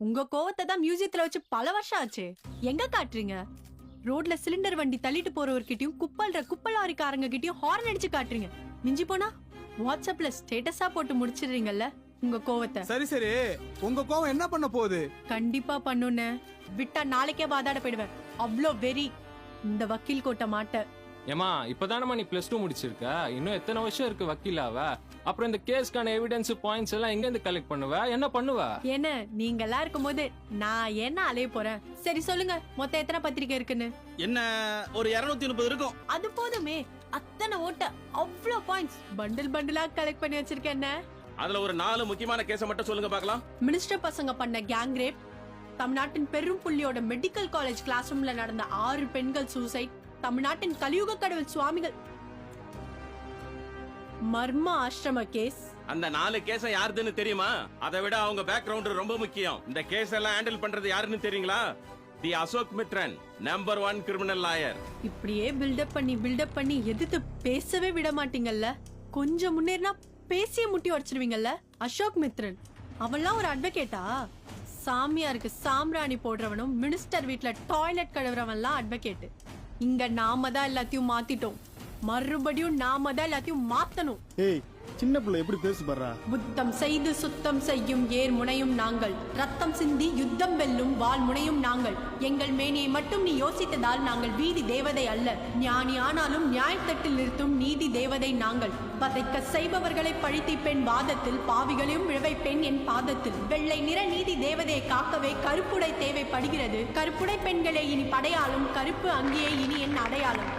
உங்க கோவத்தை தான் மியூசியத்துல வச்சு பல வருஷம் ஆச்சு. எங்க காட்டுறீங்க? ரோட்ல சிலிண்டர் வண்டி தள்ளிட்டு போறவர்கிட்டயும் குப்பல்ற குப்பல் லாரிக்காரங்க கிட்டயும் ஹார்ன் அடிச்சு காட்டுறீங்க. மிஞ்சி போனா வாட்ஸ்அப்ல ஸ்டேட்டஸா போட்டு முடிச்சிடுறீங்கல்ல உங்க கோவத்தை. சரி சரி. உங்க கோவம் என்ன பண்ண போகுது? கண்டிப்பா பண்ணுன விட்டா நாளைக்கே வாதாட போயிடுவேன். அவ்ளோ வெறி. இந்த வக்கீல் கோட்டை மாட்ட. ஏமா இப்பதானம்மா நீ பிளஸ் டூ முடிச்சிருக்க? இன்னும் எத்தனை வருஷம் இருக்கு வக்கீலாவ அப்புறம் இந்த கேஸ்க்கான எவிடன்ஸ் பாயிண்ட்ஸ் எல்லாம் எங்க இருந்து கலெக்ட் பண்ணுவ? என்ன பண்ணுவ? என்ன நீங்க எல்லாம் இருக்கும்போது நான் என்ன அலைய போறேன்? சரி சொல்லுங்க. மொத்தம் எத்தனை பத்திரிக்கை இருக்குன்னு? என்ன ஒரு இருநூத்தி முப்பது இருக்கும். அது போதுமே. அத்தனை ஓட்ட அவ்வளோ பாயிண்ட்ஸ் பண்டில் பண்டிலா கலெக்ட் பண்ணி வச்சிருக்கேன் என்ன? அதுல ஒரு நாலு முக்கியமான கேஸ மட்டும் சொல்லுங்க பார்க்கலாம். மினிஸ்டர் பசங்க பண்ண கேங் ரேப் தமிழ்நாட்டின் பெரும் புள்ளியோட மெடிக்கல் காலேஜ் கிளாஸ் ரூம்ல நடந்த ஆறு பெண்கள் சூசைட் தமிழ்நாட்டின் கலியுக கடவுள் சுவாமிகள். மர்ம ஆசிரம கேஸ். அந்த நாலு கேஸ யாருதுன்னு தெரியுமா? அதை விட அவங்க பேக்ரவுண்ட் ரொம்ப முக்கியம். இந்த கேஸ் எல்லாம் ஹேண்டில் பண்றது யாருன்னு தெரியுங்களா? The Ashok Mithran number one criminal lawyer இப்படியே பில்டப் பண்ணி பில்டப் பண்ணி எதிர்த்து பேசவே விட மாட்டீங்கல்ல? கொஞ்சம் முன்னேறினா பேசிய முட்டி உடச்சிருவீங்கல்ல? அசோக் மித்ரன் அவன்லாம் ஒரு அட்வொகேட்டா சாமியாருக்கு சாம்பிராணி போடுறவனும் மினிஸ்டர் வீட்ல டாய்லெட் கழுவுறவன்லாம் அட்வொகேட் இங்க நாம தான் எல்லாத்தையும் மாத்திட்டோம். மறுபடியும் நாம தான் எல்லாத்தையும் மாத்தணும். ஏய் சின்ன பிள்ளை எப்படி பேசு புத்தம் செய்து சுத்தம் செய்யும் ஏர் முனையும் நாங்கள். ரத்தம் சிந்தி யுத்தம் வெல்லும் வாள் முனையும் நாங்கள். எங்கள் மேனியை மட்டும் நீ யோசித்ததால் நாங்கள் வீதி தேவதை அல்ல. ஞானி ஆனாலும் நியாயத்தட்டில் நிறுத்தும் நீதி தேவதை நாங்கள். வதைக்க செய்பவர்களை பழித்திப்பெண் வாதத்தில் பாவிகளையும் இழவைப்பெண் என் பாதத்தில். வெள்ளை நிற நீதி தேவதையை காக்கவே கருப்புடை தேவைப்படுகிறது. கருப்புடை பெண்களே இனி படையாளும் கருப்பு அங்கேயே இனி என் அடையாளம்.